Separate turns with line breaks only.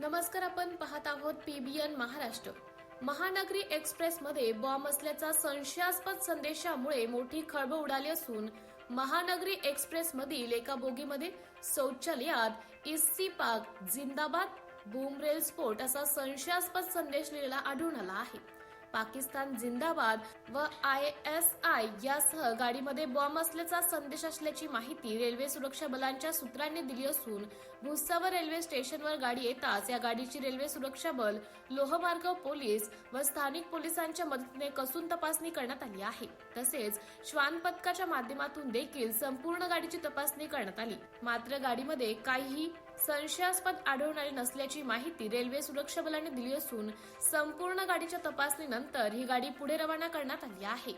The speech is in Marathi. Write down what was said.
नमस्कार आपण पाहत आहोत पीबीएन महाराष्ट्र. महानगरी एक्सप्रेसमध्ये बॉम्ब असल्याचा संशयास्पद संदेशामुळे मोठी खळबळ उडाली असून महानगरी एक्सप्रेसमधील एका बोगीमध्ये शौचालयात इस्सी पाक जिंदाबाद बूम रेल स्फोट असा संशयास्पद संदेश लिहिलेला आढळून आला आहे. पाकिस्तान जिंदाबाद व आय एस आय यासह गाडीमध्ये बॉम्ब असल्याचा संदेश असल्याची माहिती रेल्वे सुरक्षा बलांच्या सूत्रांनी दिली असून भुसावर रेल्वे स्टेशनवर गाडी येताच या गाडीची रेल्वे सुरक्षा बल लोहमार्ग पोलीस व स्थानिक पोलिसांच्या मदतीने कसून तपासणी करण्यात आली आहे. तसेच श्वान पथकाच्या माध्यमातून देखील संपूर्ण गाडीची तपासणी करण्यात आली. मात्र गाडीमध्ये काहीही संशयास्पद आढळणारी नसल्याची माहिती रेल्वे सुरक्षा बलाने दिली असून संपूर्ण गाडीच्या तपासणीनंतर ही गाडी पुढे रवाना करण्यात आली आहे.